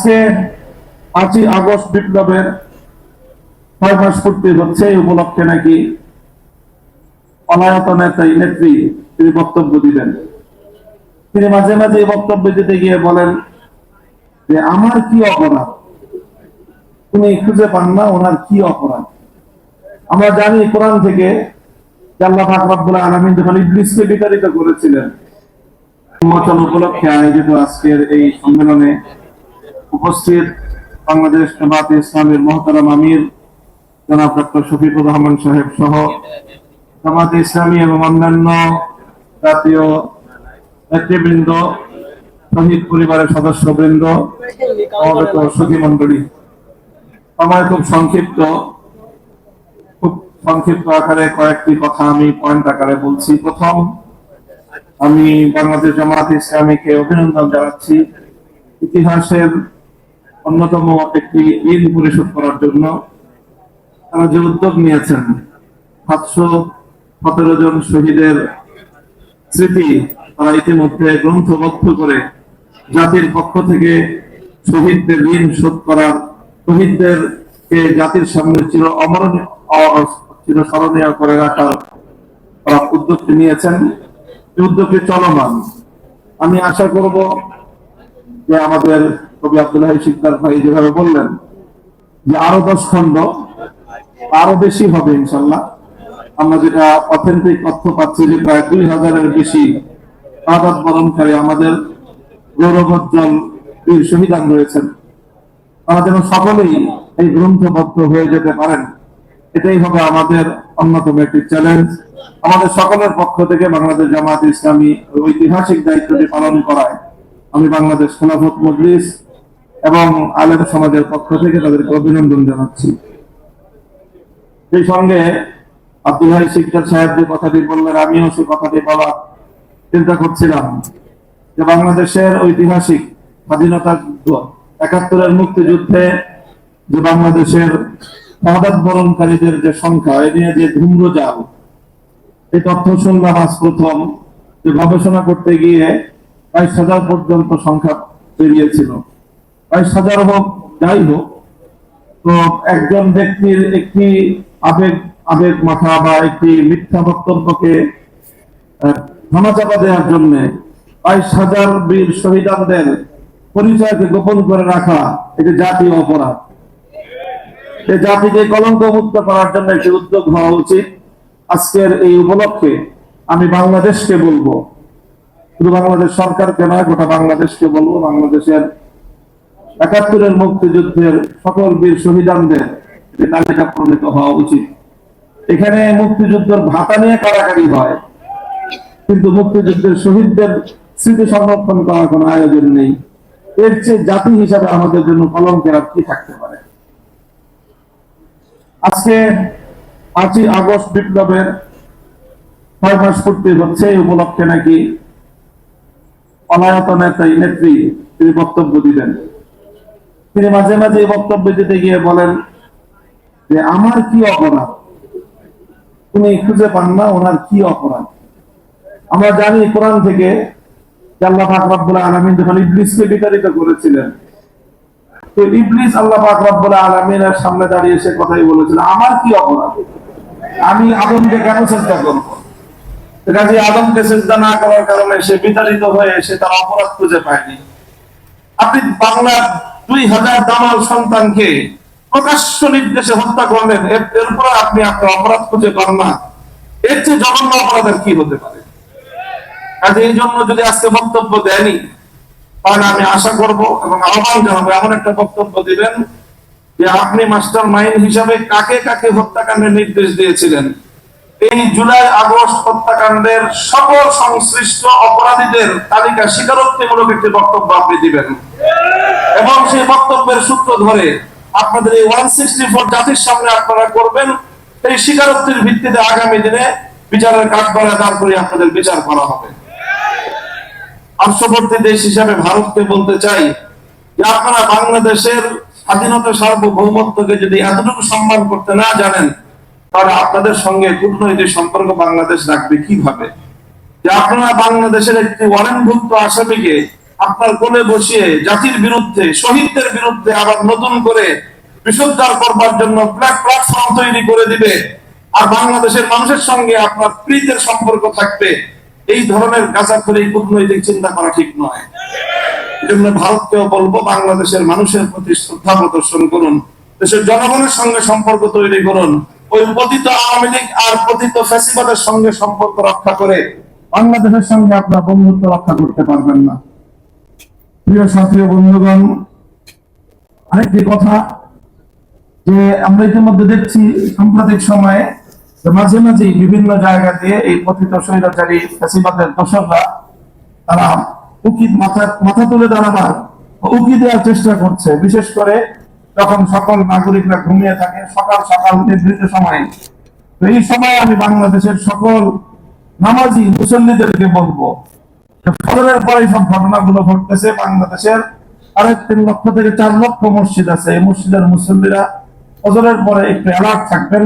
আজকে পাঁচই আগস্ট বিপ্লবের ছয় মাস পূর্তি হচ্ছে, এই উপলক্ষে নাকি পলায়ত নেতা নেত্রী তিনি বক্তব্য দিবেন। তিনি মাঝে মাঝে এই বক্তব্য দিতে গিয়ে বলেন যে, আমার কি অপরাধ? তুমি খুঁজে পান না, ওনার কি অপরাধ? আমরা জানি কোরআন থেকে আল্লাহ পাক রব্বুল যখন ইবলিসকে বিতাড়িত করেছিলেন, উন্মোচন উপলক্ষে আয়োজিত আজকের এই সম্মেলনে উপস্থিত বাংলাদেশ জামাত ইসলামের মহতারাম আমির, জনাব ডক্টর শফিকুর রহমান সাহেব সহ জামাত ইসলামী এবং অন্যান্য জাতীয় নেতৃবৃন্দ, শহীদ পরিবারের সদস্যবৃন্দ, সমবেত সুধী মন্ডলী সময় খুব সংক্ষিপ্ত খুব সংক্ষিপ্ত আকারে কয়েকটি কথা আমি পয়েন্ট আকারে বলছি। প্রথম, আমি বাংলাদেশ জামাত ইসলামীকে অভিনন্দন জানাচ্ছি। ইতিহাসের অন্যতম একটি ঋণ পরিশোধ করার জন্য তারা যে উদ্যোগ নিয়েছেন, সাতশো সতেরো জন শহীদের স্মৃতি তারা ইতিমধ্যে গ্রন্থবদ্ধ করে জাতির পক্ষ থেকে শহীদদের ঋণ শোধ করার, শহীদদেরকে জাতির সামনে চির অমরণীয় অ- চির স্মরণীয় করে রাখার তারা উদ্যোগটি নিয়েছেন। উদ্যোগটি চলমান। আমি আশা করব যে আমাদের কবি আব্দুল্লাহ শিকদার ভাই যেভাবে বললেন যে আরও দশ খন্ড আরও বেশি হবে ইনশাল্লাহ। আমরা যেটা অথেন্টিক তথ্য পাচ্ছি যে প্রায় দুই হাজারের বেশি আঘাত বরণকারী আমাদের গৌরবোজ্জ্বল বীর শহীদান রয়েছেন। তারা যেন সকলেই এই গ্রন্থবদ্ধ হয়ে যেতে পারেন, এটাই হবে আমাদের অন্যতম একটি চ্যালেঞ্জ আমাদের সকলের পক্ষ থেকে বাংলাদেশ জামাত ইসলামী ঐতিহাসিক দায়িত্বটি পালন করায় আমি বাংলাদেশ খেলাফত মজলিস এবং আলেম সমাজের পক্ষ থেকে তাদেরকে অভিনন্দন জানাচ্ছি। সেই সঙ্গে আব্দুল হাই শিকদার সাহেব যে কথাটি বললেন, আমিও সেই কথাটি বলার চিন্তা করছিলাম যে বাংলাদেশের ঐতিহাসিক স্বাধীনতা যুদ্ধ একাত্তরের মুক্তিযুদ্ধে যে বাংলাদেশের শাহাদাত বরণকারীদের যে সংখ্যা, এ নিয়ে যে ধূম্রজাল এই তথ্য শুনলাম আজ প্রথম যে গবেষণা করতে গিয়ে বাইশ হাজার পর্যন্ত সংখ্যা বেরিয়েছিল। বাইশ হাজার হোক, যাই হোক, তো একজন ব্যক্তির একটি আবেগ আবেগ মাথা বা একটি মিথ্যা বক্তব্যকে ধামাচাপা দেওয়ার জন্য বাইশ হাজার বীর শহীদানদের পরিচয়কে গোপন করে রাখা এটি জাতীয় অপরাধ। এই জাতিকে কলঙ্ক মুক্ত করার জন্য একটি উদ্যোগ হওয়া উচিত। আজকের এই উপলক্ষে আমি বাংলাদেশকে বলব শুধু বাংলাদেশ সরকারকে নয়, গোটা বাংলাদেশকে বলব, বাংলাদেশের একাত্তরের মুক্তিযুদ্ধের সকল বীর শহীদানদের তালিকা প্রণীত হওয়া উচিত। এখানে মুক্তিযুদ্ধের ভাতা নিয়ে কারাকারি হয়, কিন্তু মুক্তিযুদ্ধের শহীদদের স্মৃতি সংরক্ষণ করার কোনো আয়োজন নেই। এর চেয়ে জাতি হিসাবে আমাদের জন্য কলঙ্কের আর কি থাকতে পারে? আজকে পাঁচই আগস্ট বিপ্লবের ছয় মাস পূর্তি হচ্ছে, এই উপলক্ষে নাকি পলায়ত নেতা নেত্রী তিনি বক্তব্য দিবেন। তিনি মাঝে মাঝে বক্তব্য দিতে গিয়ে বলেন যে, আমার কি অপরাধ? তুমি খুঁজে পান না, ওনার কি অপরাধ? আমরা জানি কোরআন থেকে আল্লাহ পাক রব্বুল আলামিন যখন ইবলিসকে বিতাড়িত করেছিলেন, তো ইবলিস আল্লাহ পাক রব্বুল আলামিনের সামনে দাঁড়িয়ে সে কথাই বলেছিল, আমার কি অপরাধ? আমি আদমকে কেন চেষ্টা করব। কাজে আদমকে না করার কারণে সে বিতাড়িত হয়ে সে তার অপরাধ খুঁজে পায়নি। আপনি বাংলার দুই হাজার দামাল সন্তানকে প্রকাশ্য নির্দেশে হত্যা করলেন আপনি আপনার অপরাধ খুঁজে পান না। এর চেয়ে জঘন্য কি হতে পারে? কাজে এই জন্য যদি আজকে বক্তব্য দেয়নি, তাহলে আমি আশা করব এবং আহ্বান জানাব, এমন একটা বক্তব্য দিবেন যে আপনি মাস্টার মাইন্ড হিসাবে কাকে কাকে হত্যাকাণ্ডের নির্দেশ দিয়েছিলেন। এই জুলাই আগস্ট হত্যাকাণ্ডের সকল সংশ্লিষ্ট অপরাধীদের তালিকা স্বীকারোক্তিমূলক একটি বক্তব্য আপনি দিবেন। এবং সেই বক্তব্যের সূত্র ধরে আপনাদের এই ওয়ান সিক্সটি ফোর জাতির সামনে আপনারা করবেন এই স্বীকারোক্তির ভিত্তিতে আগামী দিনে বিচারের কাজ করা দাঁড় করে আপনাদের বিচার করা হবে। পার্শ্ববর্তী দেশ হিসাবে ভারতকে বলতে চাই যে আপনারা বাংলাদেশের স্বাধীনতা সার্বভৌমত্বকে যদি এতটুকু সম্মান করতে না জানেন তাহলে আপনাদের সঙ্গে কূটনৈতিক সম্পর্ক বাংলাদেশ রাখবে কীভাবে? যে আপনারা বাংলাদেশের একটি ওয়ারেন্টভুক্ত আসামিকে আপনার কোলে বসিয়ে জাতির বিরুদ্ধে, শহীদদের বিরুদ্ধে আবার নতুন করে বিশুদ্ধার করবার জন্য প্ল্যাটফর্ম তৈরি করে দিবে, আর বাংলাদেশের মানুষের সঙ্গে আপনার প্রীতের সম্পর্ক থাকবে, এই ধরনের গাঁজাখড়ি কূটনৈতিক চিন্তা করা ঠিক নয়। এজন্য ভারতকেও বলব, বাংলাদেশের মানুষের প্রতি শ্রদ্ধা প্রদর্শন করুন, দেশের জনগণের সঙ্গে সম্পর্ক তৈরি করুন ওই পতিত আওয়ামী লীগ আর পতিত ফ্যাসিবাদের সঙ্গে সম্পর্ক রক্ষা করে বাংলাদেশের সঙ্গে আপনার বন্ধুত্ব রক্ষা করতে পারবেন না। প্রিয় সাথী বন্ধুগণ, আরেকটি কথা যে আমরা ইতিমধ্যে দেখছি সাম্প্রতিক সময়ে মাঝে মাঝে বিভিন্ন জায়গা দিয়ে এই পতিত স্বৈরাচারী ফ্যাসিবাদের দোষররা তারা উকি মাথা মাথা তুলে দাঁড়াবার উকি দেওয়ার চেষ্টা করছে। বিশেষ করে যখন সকল নাগরিকরা ঘুমিয়ে থাকে, সকাল সকাল নির্ধারিত সময়ে। তো এই সময় আমি বাংলাদেশের সকল নামাজি মুসল্লিদেরকে বলব ফজরের পরে সব ঘটনাগুলো ঘটতেছে বাংলাদেশের। আড়াই তিন লক্ষ থেকে চার লক্ষ মসজিদ আছে। এই মসজিদের মুসল্লিরা ফজরের পরে একটু অ্যালার্ট থাকবেন।